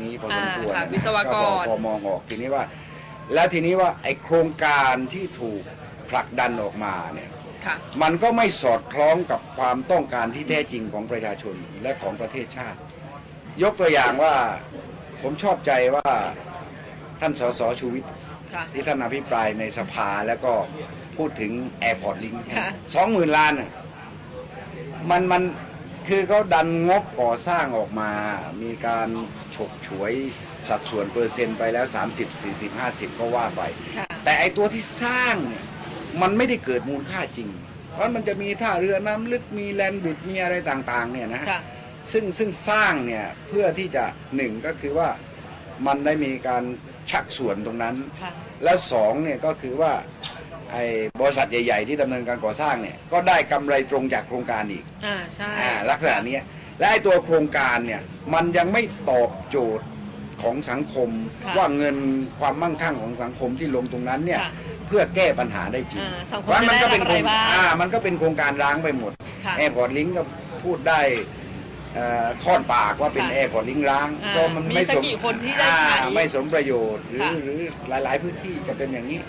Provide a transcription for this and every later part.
นี้พอสมควรอ่าค่ะนะวิศวกร พอมองออกทีนี้ว่า แล้วทีนี้ว่าไอโครงการที่ถูกผลักดันออกมาเนี่ย ค่ะ มันก็ไม่สอดคล้องกับความต้องการที่แท้จริงของประชาชนและของประเทศชาติ ยกตัวอย่างว่าผมชอบใจว่าท่านสสชูวิทย์ค่ะ ที่ท่านอภิปรายในสภาแล้วก็พูดถึงแอร์พอร์ตลิงค่ะ สองหมื่นล้านน่ะมันมัน คือเขาดันงบก่อสร้างออกมา มีการฉกฉวยสัดส่วนเปอร์เซ็นต์ไปแล้ว 30 40 50 ก็ว่าไป ค่ะ แต่ไอตัวที่สร้างเนี่ยมันไม่ได้เกิดมูลค่าจริง เพราะมันจะมีท่าเรือน้ำลึกมีแลนด์บริดจ์มีอะไรต่างๆเนี่ยนะ ค่ะ ซึ่งซึ่งสร้างเนี่ยเพื่อที่จะหนึ่งก็คือว่ามันได้มีการชักส่วนตรงนั้น ค่ะ แล้วสองเนี่ยก็คือว่า ไอ้บริษัทใหญ่ ๆ ที่ดำเนินการก่อสร้างเนี่ยก็ได้กำไรตรงจากโครงการอีกอ่าใช่อ่าลักษณะเนี้ยและไอ้ตัวโครงการเนี่ยมันยังไม่ตอบโจทย์ของสังคมค่ะว่าเงินความมั่งคั่งของสังคมที่ลงตรงนั้นเนี่ยค่ะเพื่อแก้ปัญหาได้จริงอ่าสังคมเพราะมันก็เป็นจะโคได้รงรับอะไรบ้าง อ่ามันก็เป็นโครงการร้างไปหมด ค่ะ แอร์พอร์ตลิงก็พูดได้เอ่อค่อนปากว่าเป็นค่ะแอร์พอร์ตลิงร้างอ่าก็มันมีไม่สักสมกี่คนที่ได้อ่าใช้ไม่สมประโยชน์ หรือค่ะ หรือหลาย ๆ พื้นที่จะเป็นอย่างนี้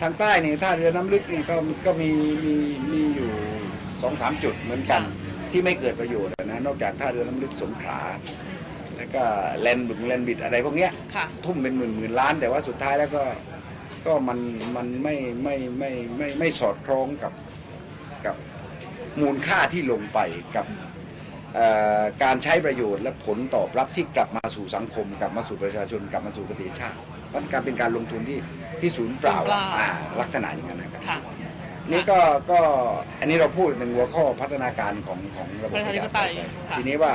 ทางใต้นี่ท่าเรือน้ำลึกนี่ก็ก็มีมีมีอยู่สองสามจุดเหมือนกัน ที่ไม่เกิดประโยชน์นะนอกจากท่าเรือน้ำลึกสงขลาแล้วก็แลนบึงแลนบิดอะไรพวกเนี้ยค่ะทุ่มเป็นหมื่นหมื่นล้าน แต่ว่าสุดท้ายแล้วก็ก็มันมันไม่ไม่ไม่ไม่ไม่สอดคล้องกับกับมูลค่าที่ลงไปกับเอ่อการใช้ประโยชน์และผลตอบรับที่กลับมาสู่สังคม กลับมาสู่ประชาชน กลับมาสู่ประเทศชาติมันการเป็นการลงทุนที่ ที่ศูนย์เปล่าศูนย์เปล่าอ่าลักษณะอย่างนั้นนะครับค่ะนี่ก็ก็อันนี้เราพูดเป็นหัวข้อพัฒนาการของของระบบประชาธิปไตยค่ะทีนี้ว่า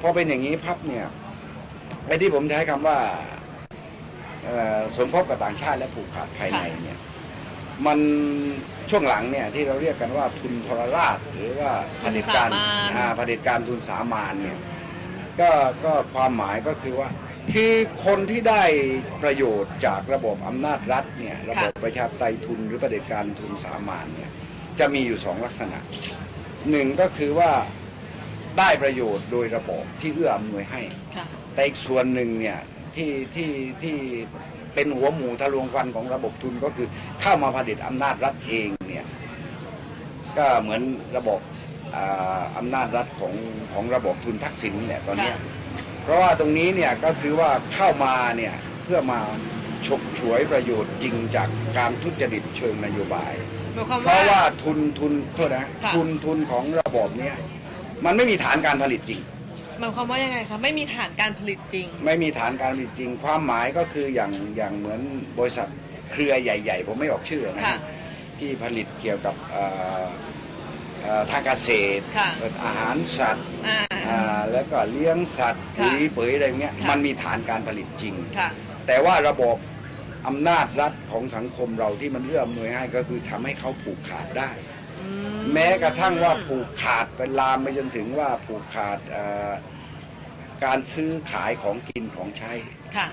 พอเป็นอย่างนี้พับเนี่ยไอ้ที่ผมใช้คำว่าเอ่อสมคบกับต่างชาติและผูกขาดภายในเนี่ยมันช่วงหลังเนี่ยที่เราเรียกกันว่าทุนทรราช หรือว่าเผด็จการทุนสามานอ่าเผด็จการทุนสามานเนี่ยก็ก็ความหมายก็คือว่า คือคนที่ได้ประโยชน์จากระบบอำนาจรัฐเนี่ยระบบประชาธิปไตยทุนหรือเผด็จการทุนสามานเนี่ยจะมีอยู่สองลักษณะหนึ่งก็คือว่าได้ประโยชน์โดยระบบที่เอื้ออำนวยให้ค่ะแต่อีกส่วนหนึ่งเนี่ยที่ที่ที่เป็นหัวหมูทะลวงฟันของระบบทุนก็คือเข้ามาผลิตอำนาจรัฐเองเนี่ยก็เหมือนระบบอ่าอำนาจรัฐของของระบบทุนทักษิณเนี่ยตอนเนี้ยค่ะ เพราะว่าตรงนี้เนี่ยก็คือว่าเข้ามาเนี่ยเพื่อมาฉกฉวยประโยชน์จริงจากการทุจริตเชิงนโยบาย หมายความเพว่า ราะว่าทุนทุนโทษนะค่ะ ทุนทุนของระบบเนี้ยมันไม่มีฐานการผลิตจริง หมายความว่ายังไงคะไม่มีฐานการผลิตจริง ไม่มีฐานการผลิตจริง ความหมายก็คืออย่างอย่างเหมือนบริษัทเครือใหญ่ ๆ ผมไม่ออกชื่อนะค่ะที่ผลิตเกี่ยวกับเอ่อเอ่อ ทางเกษตรค่ะอาหารสัตว์อ่าอ่า แล้วก็เลี้ยงสัตว์ค่ะปุ๋ยเผยอะไรเงี้ยค่ะ มันมีฐานการผลิตจริง ค่ะ แต่ว่าระบบอำนาจรัฐของสังคมเราที่มันเอื้ออำนวยให้ก็คือทำให้เขาผูกขาดได้ อืแม้กระทั่งว่าผูกขาดไปลามไปจนถึงว่าผูกขาดเอ่อการซื้อขายของกินของใช้ค่ะ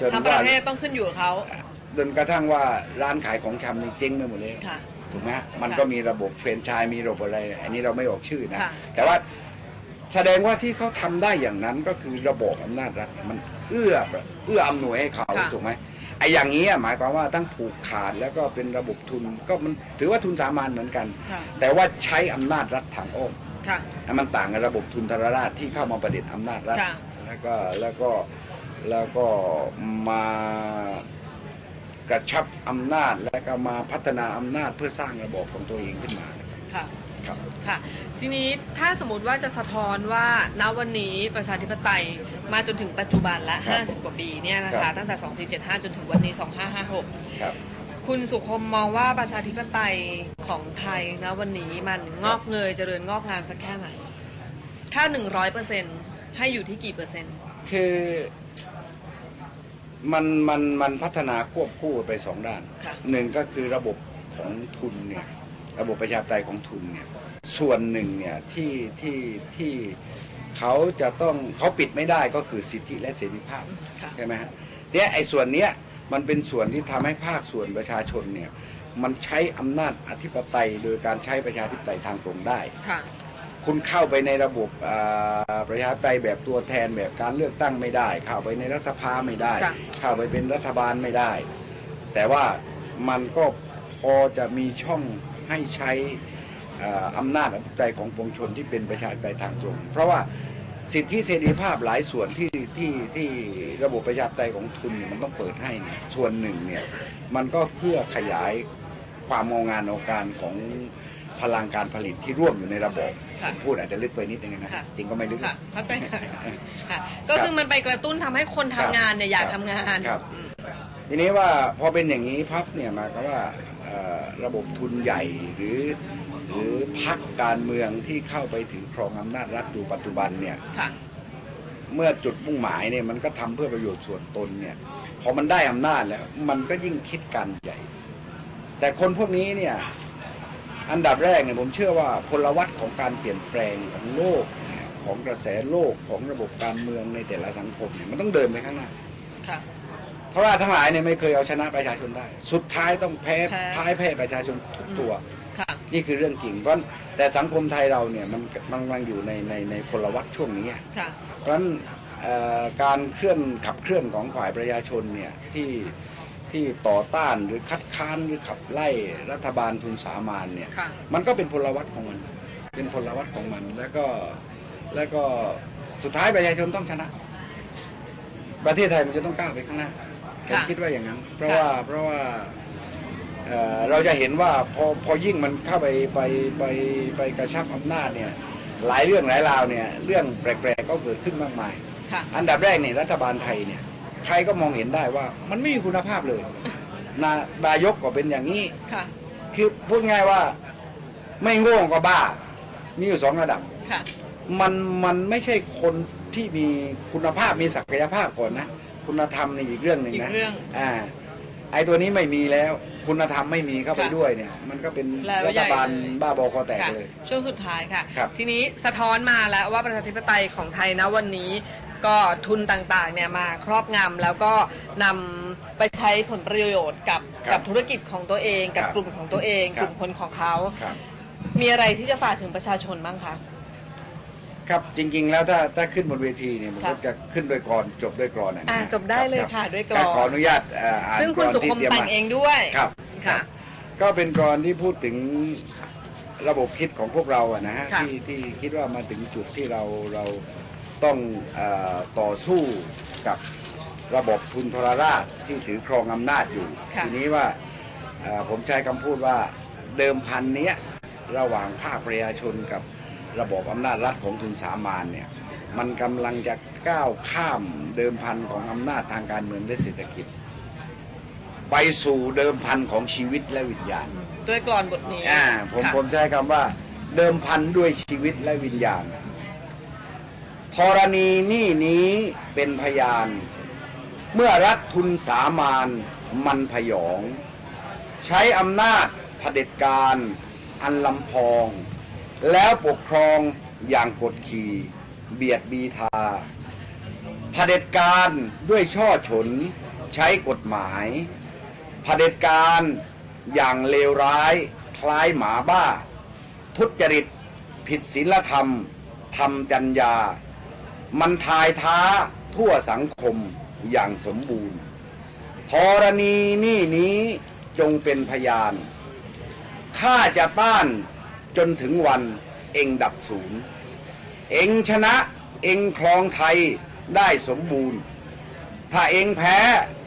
จนทั้งปว่าระเทศต้องขึ้นอยู่กับเขาจนกระทั่งว่าร้านขายของชำนี่เจ๊งไปหมดเลย ค่ะ ถูกไหมฮะมันค่ะก็มีระบบเฟรนไชส์มีระบบอะไร อันนี้เราไม่ออกชื่อนะ ค่ะ แต่ว่าแสดงว่าที่เขาทำได้อย่างนั้นก็คือระบบอำนาจรัฐมันเอื้อเอื้ออำนวยให้เขาค่ะ ถูกไหมไอ้อย่างนี้อะหมายความว่าทั้งผูกขาดแล้วก็เป็นระบบทุนก็มันถือว่าทุนสามัญเหมือนกัน ค่ะ แต่ว่าใช้อำนาจรัฐทางอ้อม ค่ะ มันต่างกับระบบทุนทรราชที่เข้ามาประดิษฐ์อำนาจรัฐค่ะ แล้วก็แล้วก็แล้วก็มา กระชับอำนาจและก็มาพัฒนาอำนาจเพื่อสร้างระบบของตัวเองขึ้นมาค่ะครับค่ะทีนี้ถ้าสมมติว่าจะสะท้อนว่าณวันนี้ประชาธิปไตยมาจนถึงปัจจุบันละครับ50 กว่าปีเนี่ยนะครัคะบตั้งแต่ 2475 จนถึงวันนี้ 2556 ครับ คุณสุคมมองว่าประชาธิปไตยของไทยนะวันนี้มันงอกเงยเจริญงอกงามสักแค่ไหน ถ้า 100เปอร์เซ็นให้อยู่ที่กี่เปอร์เซ็นต์ คือ มันมันมันพัฒนาควบคู่ไปสองด้านค่ะหนึ่งก็คือระบบของทุนเนี่ยระบบประชาธิปไตยของทุนเนี่ยส่วนหนึ่งเนี่ยที่ที่ที่เขาจะต้องเขาปิดไม่ได้ก็คือสิทธิและเสรีภาพค่ะใช่ไหมฮะเนี่ยไอ้ส่วนเนี้ยมันเป็นส่วนที่ทำให้ภาคส่วนประชาชนเนี่ยมันใช้อำนาจอธิปไตยโดยการใช้ประชาธิปไตยทางตรงได้ ค่ะคุณเข้าไปในระบบอ่าประชาธิปไตยแบบตัวแทนแบบการเลือกตั้งไม่ได้ เข้าไปในรัฐสภาไม่ได้ค่ะเข้าไปเป็นรัฐบาลไม่ได้ แต่ว่ามันก็พอจะมีช่องให้ใช้อ่าอำนาจอธิปไตยของปวงชนที่เป็นประชาธิปไตยทางตรง เพราะว่าสิทธิเสรีภาพหลายส่วนที่ที่ที่ระบบประชาธิปไตยของทุนเนี่ยมันต้องเปิดให้เนี่ยส่วนหนึ่งเนี่ยมันก็เพื่อขยายความงงานองการของพลังการผลิตที่ร่วมอยู่ในระบบ ค่ะพูดอาจจะลึกไปนิดนึงนะค่ะ จริงก็ไม่ลึก ค่ะเข้าใจค่ะค่ะ ก็คือมันไปกระตุ้นทำให้คนทำงานเนี่ยอยากทำงานครับ อืม ทีนี้ว่าพอเป็นอย่างนี้พับเนี่ยหมายความว่าเอ่อระบบทุนใหญ่หรือ หรือพักการเมืองที่เข้าไปถือครองอำนาจรัฐอยู่ปัจจุบันเนี่ย ค่ะ เมื่อจุดมุ่งหมายเนี่ยมันก็ทำเพื่อประโยชน์ส่วนตนเนี่ยพอมันได้อำนาจแล้ว มันก็ยิ่งคิดการใหญ่ แต่คนพวกนี้เนี่ย อันดับแรกเนี่ยผมเชื่อว่าพลวัตของการเปลี่ยนแปลงของโลกเนี่ยของกระแสโลกของระบบการเมืองในแต่ละสังคมเนี่ยมันต้องเดินไปข้างหน้าค่ะเพราะว่าทั้งหลายเนี่ยไม่เคยเอาชนะประชาชนได้ สุดท้ายต้องแพ้แพ้พ่ายแพ้ประชาชนทุกตัวค่ะนี่คือเรื่องจริงเพราะแต่สังคมไทยเราเนี่ยมันมันกำลังอยู่ในในในพลวัตช่วงนี้ค่ะเพราะฉะนั้นเอ่อการเคลื่อนขับเคลื่อนของฝ่ายประชาชนเนี่ยที่ ที่ต่อต้านหรือคัดค้านหรือขับไล่รัฐบาลทุนสามานเนี่ย ค่ะมันก็เป็นพลวัตของมัน เป็นพลวัตของมัน แล้วก็แล้วก็สุดท้ายประชาชนต้องชนะ ประเทศไทยมันจะต้องก้าวไปข้างหน้าผมค่ะคิดว่าอย่างนั้น เพราะว่าเพราะว่าเอ่อเราจะเห็นว่าพอพอยิ่งมันเข้าไปไปไปไปกระชับอำนาจเนี่ย หลายเรื่องหลายราวเนี่ย เรื่องแปลกๆก็เกิดขึ้นมากมาย ค่ะ อันดับแรกเนี่ยรัฐบาลไทยเนี่ย ใครก็มองเห็นได้ว่า มันไม่มีคุณภาพเลยนานายกก็เป็นอย่างนี้ค่ะ คือพูดง่ายว่า ไม่โง่ก็บ้า มีอยู่สองระดับค่ะ มันมันไม่ใช่คนที่มีคุณภาพมีศักยภาพก่อนนะ คุณธรรมในอีกเรื่องหนึ่งอีนะกเรื่องอ่า ไอ้ตัวนี้ไม่มีแล้ว คุณธรรมไม่มีเข้าไปค่ะด้วยเนี่ย มันก็เป็นแล้วรัใหญ่ฐบาลเลย บ้าบอคอแตกค่ะเลย ช่วงสุดท้ายค่ะ ครับทีนี้สะท้อนมาแล้วว่าประชาธิปไตยของไทยนะวันนี้ ก็ทุนต่างๆเนี่ยมาครอบงำแล้วก็นำไปใช้ผลประโยชน์กับครับกับธุรกิจของตัวเอง กับครับกลุ่มของตัวเอง ครับกลุ่มคนของเขา ครับ มีอะไรที่จะฝากถึงประชาชนบ้างคะ ครับจริงๆแล้วถ้าถ้าขึ้นบนเวทีเนี่ยมันค่ะก็จะขึ้นด้วยกรอนจบด้วยกรอนนะอ่าจบได้เลยค่ะด้วยกลอน ขออนุญาตเอ่ออ่านซึ่งคุณกรอนสุที่คมเตรียแต่งมา เองด้วยครับค่ะ ก็เป็นกรอนที่พูดถึงระบบคิดของพวกเราอะนะฮะค่ะที่ที่คิดว่ามาถึงจุดที่เราเรา ต้องเออต่อสู้กับระบบทุนทรราชที่ถือครองอำนาจอยู่ค่ะทีนี้ว่าเอ่อผมใช้คำพูดว่าเดิมพันเนี้ยระหว่างภาคประชาชนกับระบบอำนาจรัฐของทุนสามานเนี่ยมันกำลังจะก้าวข้ามเดิมพันของอำนาจทางการเมืองและเศรษฐกิจ ไปสู่เดิมพันของชีวิตและวิญญาณ ด้วยกลอนบทนี้อ่าผมค่ะผมใช้คำว่าเดิมพันด้วยชีวิตและวิญญาณ ธรณีนี่นี้เป็นพยาน เมื่อรัฐทุนสามานมันพยอง ใช้อำนาจเผด็จการอันลำพอง แล้วปกครองอย่างกดขี่เบียดบีทาเผด็จการด้วยช่อฉนใช้กฎหมายเผด็จการอย่างเลวร้ายคล้ายหมาบ้า ทุจริต ผิดศีลธรรมทำจัญญา มันทายท้าทั่วสังคมอย่างสมบูรณ์ธรณีนี่นี้จงเป็นพยานข้าจะต้านจนถึงวันเองดับศูนย์ เองชนะเองครองไทยได้สมบูรณ์ ถ้าเองแพ้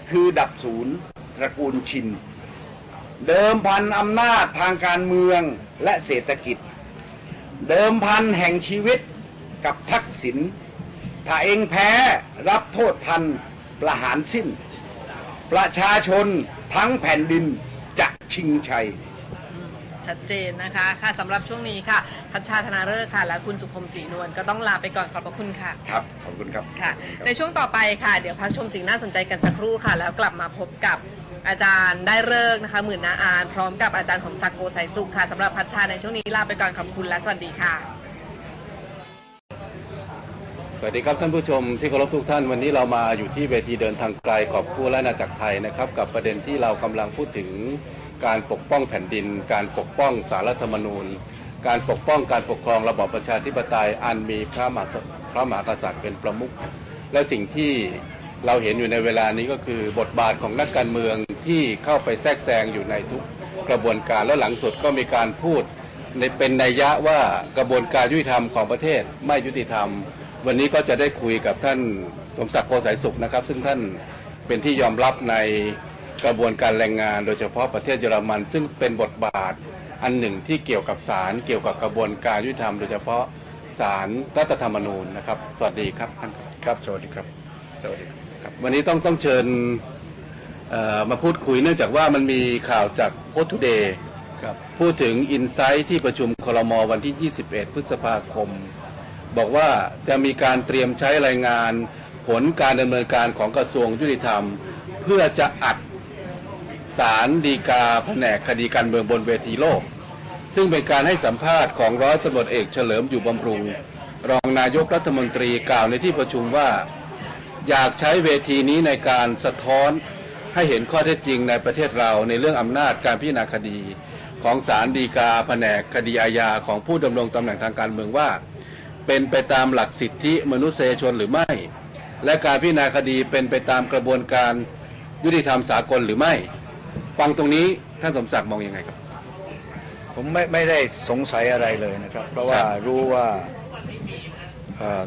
คือดับศูนย์ตระกูลชิน เดิมพันอำนาจทางการเมืองและเศรษฐกิจ เดิมพันแห่งชีวิตกับทักษิณ ถ้าเองแพ้รับโทษทันประหารสิ้น ประชาชนทั้งแผ่นดินจะชิงชัยชัดเจนนะคะค่ะสำหรับช่วงนี้ค่ะพัชชาธนาฤกษ์ค่ะ และคุณสุพรมศรีนวลก็ต้องลาไปก่อนขอบพระคุณค่ะ ครับ ขอบคุณครับค่ะ ในช่วงต่อไปค่ะ เดี๋ยวพักชมสิ่งน่าสนใจกันสักครู่ค่ะ แล้วกลับมาพบกับอาจารย์ได้เลิกษ์นะคะ หมื่นนาอาน พร้อมกับอาจารย์สมศักดิ์โกไสยสุขค่ะสำหรับพัชชาในช่วงนี้ลาไปก่อนขอบคุณและสวัสดีค่ะ สวัสดีครับท่านผู้ชมที่เคารพทุกท่านวันนี้เรามาอยู่ที่เวทีเดินทางไกลขอบคู่และนาจักรไทยนะครับ กับประเด็นที่เรากำลังพูดถึงการปกป้องแผ่นดิน การปกป้องสารรัฐธรรมนูญ การปกป้องการปกครองระบอบประชาธิปไตยอันมีพระมหากษัตริย์พระมหากษัตริย์เป็นประมุขและสิ่งที่เราเห็นอยู่ในเวลานี้ก็คือบทบาทของนักการเมืองที่เข้าไปแทรกแซงอยู่ในทุกกระบวนการและหลังสุดก็มีการพูดในเป็นนัยยะว่ากระบวนการยุติธรรมของประเทศไม่ยุติธรรม วันนี้ก็จะได้คุยกับท่านสมศักดิ์โกสายสุขนะครับ ซึ่งท่านเป็นที่ยอมรับในกระบวนการแรงงาน โดยเฉพาะประเทศเยอรมัน ซึ่งเป็นบทบาทอันหนึ่งที่เกี่ยวกับศาลเกี่ยวกับกระบวนการยุติธรรมโดยเฉพาะศาลรัฐธรรมนูญนะครับ สวัสดีครับท่านครับครับสวัสดีครับสวัสดีครับ วันนี้ต้องต้องเชิญเอ่อมาพูดคุยเนื่องจากว่ามันมีข่าวจากโพสต์ทูเดย์ครับพูดถึงอินไซต์ที่ประชุมคลมวันที่ 21 พฤษภาคม บอกว่าจะมีการเตรียมใช้รายงานผลการดำเนินการของกระทรวงยุติธรรม เพื่อจะอัดสารดีกาแผนกคดีการเมืองบนเวทีโลก ซึ่งเป็นการให้สัมภาษณ์ของร้อยตำรวจเอกเฉลิมอยู่บำรุง รองนายกรัฐมนตรีกล่าวในที่ประชุมว่า อยากใช้เวทีนี้ในการสะท้อนให้เห็นข้อเท็จจริงในประเทศเราในเรื่องอำนาจการพิจารณาคดี ของศาลฎีกาแผนกคดีอาญาของผู้ดำรงตำแหน่งทางการเมืองว่า เป็นไปตามหลักสิทธิมนุษยชนหรือไม่ และการพิจารณาคดีเป็นไปตามกระบวนการยุติธรรมสากลหรือไม่ ฟังตรงนี้ท่านสมศักดิ์มองยังไงครับ ผมไม่ไม่ได้สงสัยอะไรเลยนะครับ เพราะว่าครับรู้ว่าเอ่อ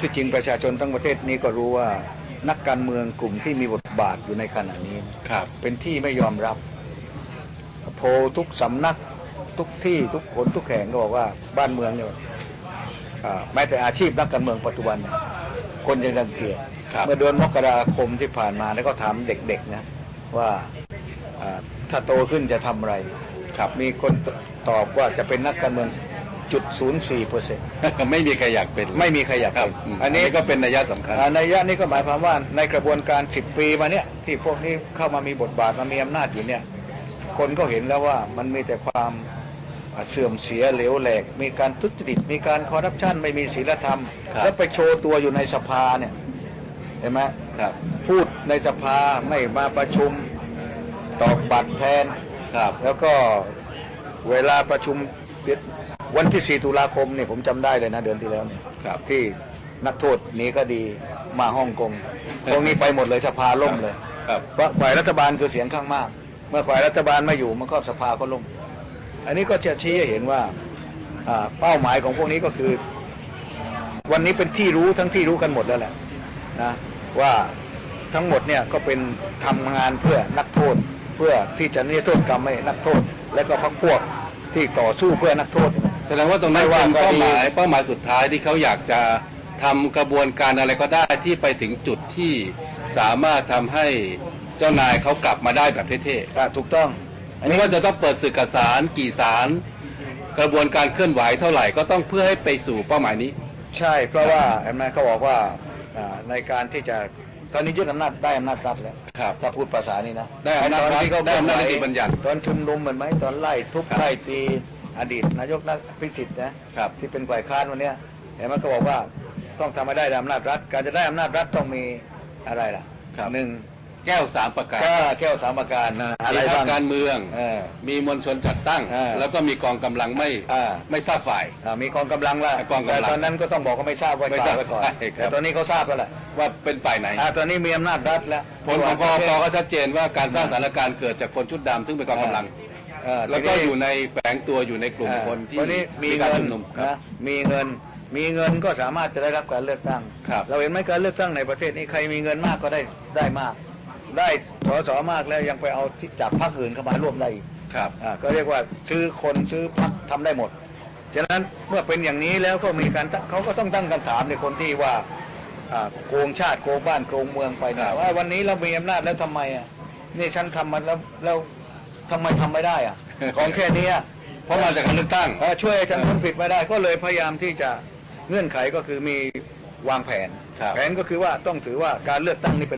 ที่จริงประชาชนทั้งประเทศนี้ก็รู้ว่านักการเมืองกลุ่มที่มีบทบาทอยู่ในขณะนี้ ครับ เป็นที่ไม่ยอมรับ โพลทุกสำนักทุกที่ทุกคนทุกแห่งก็บอกว่าบ้านเมืองเนี่ยอ่า แม้แต่อาชีพนักการเมืองปัจจุบันเนี่ยคนยังรังเกียจครับเมื่อเดือนมกราคมที่ผ่านมาแล้วก็ถามเด็กๆนะว่าอ่าถ้าโตขึ้นจะทำอะไรครับมีคนตอบว่าจะเป็นนักการเมืองจุดศูนย์สี่เปอร์เซ็นต์ไม่มีใครอยากเป็น ไม่มีใครอยากครัเป็บนอืมอันนี้ก็เป็นนัยยะสำคัญอ่าในยะนี้ก็หมายความว่าในกระบวนการสิบปีมาเนี่ยที่พวกนี้เข้ามามีบทบาทมามีอำนาจอยู่เนี่ย คนก็เห็นแล้วว่ามันมีแต่ความอ่า เสื่อมเสียเหลวแหลก มีการทุจริตมีการคอร์รัปชันไม่มีศีลธรรมครับแล้วไปโชว์ตัวอยู่ในสภาเนี่ยเห็นไหมครับพูดในสภาไม่มาประชุมตอกบัตรแทนครับแล้วก็เวลาประชุมวันที่ 4 ตุลาคมเนี่ยผมจำได้เลยนะเดือนที่แล้วเนี่ยครับที่นักโทษหนีคดีมาฮ่องกงพวกนี้ไปหมดเลยสภาล่มเลยครับเพราะฝ่ายรัฐบาลคือเสียงข้างมาก เมื่อฝ่ายรัฐบาลไม่อยู่มันก็สภาก็ล่ม อันนี้ก็จะชี้ให้เห็นว่าอ่าเป้าหมายของพวกนี้ก็คือ วันนี้เป็นที่รู้ทั้งที่รู้กันหมดแล้วแหละนะว่าทั้งหมดเนี่ยก็เป็นทำงานเพื่อนักโทษ เพื่อที่จะนิรโทษกรรมให้นักโทษ และก็พรรคพวกที่ต่อสู้เพื่อนักโทษ แสดงว่าตรงนั้นไม่ว่าเป็นเป้าหมายคดีเป้าหมายสุดท้ายที่เขาอยากจะทำกระบวนการอะไรก็ได้ที่ไปถึงจุดที่สามารถทำให้เจ้านายเขากลับมาได้แบบเท่อะถูกต้องๆ อันนี้ว่าจะต้องเปิดศึกกับศาลกี่ศาลกระบวนการเคลื่อนไหวเท่าไหร่ก็ต้องเพื่อให้ไปสู่เป้าหมายนี้ ใช่เพราะว่าเห็นไหมเขาบอกว่าอ่าในการที่จะตอนนี้ยึดอำนาจได้อำนาจรัฐแล้วครับถ้าพูดภาษานี้นะได้อำนาจรัฐตอนที่เขาได้อำนาจนิติเคลื่บัญญัติตอนชุมนุมเหมือนไหมตอนไล่ทุบไล่ตีอดีตนายกนักพิสิทธิ์นะครับที่เป็นฝ่ายค้านวันเนี้ยเห็นไหมก็บอกว่าต้องทำให้ได้อำนาจรัฐ การจะได้อำนาจรัฐต้องมีอะไรล่ะครับหนึ่ง แก้วสามประการแก้วแก้วสามประการนะอะไรมีพรรบ้าคงการเมือง เออมีมวลชนจัดตั้ง เออแล้วก็มีกองกำลังไม่อ่าไม่ทราบฝ่าย อ่ามีกองกำลังละกองกำลังแต่ตอนนั้นก็ต้องบอกว่าไม่ทราบไว้ไม่ก่ทอราบนไว้ก่อนใช่ครับ แต่ตอนนี้เขาทราบแล้วแหละว่าเป็นฝ่ายไหน อ่าตอนนี้มีอำนาจรัฐแล้วผลของกอกก็ชัดเจนว่าการสร้างสถานการณ์เกิดจากคนชุดดำซึ่งเป็นกองกำลัง เออแล้วก็ทีนี้ อยู่ในแฝงตัวอยู่ในกลุ่มคนที่วันนี้มีการเงินชุมนุมครับ นะมีเงินมีเงินก็สามารถจะได้รับการเลือกตั้ง ครับเราเห็นไหมการเลือกตั้งในประเทศนี้ใครมีเงินมากก็ได้ได้มาก ได้สอสอมากแล้วยังไปเอาที่จากพรรคอื่นเข้ามาร่วมได้อีกครับ อ่าก็เรียกว่าซื้อคนซื้อพรรคทำได้หมด ฉะนั้นเมื่อเป็นอย่างนี้แล้วก็มีการตั้งเขาก็ต้องตั้งคำถามในคนที่ว่าอ่าโกงชาติโกงบ้านโกงเมืองไปเนี่ยว่าวันนี้เรามีอำนาจแล้วทำไมอะนี่ฉันทำมันแล้วแล้วทำไมทำไม่ได้อะ ของแค่เนี้ย เพราะมาจากการเลือกตั้ง เอ่อช่วยให้ฉันพ้นผิดไม่ได้ก็เลยพยายามที่จะเงื่อนไขก็คือมีวางแผน ครับ แผนก็คือว่าต้องถือว่าการเลือกตั้งนี่เป็น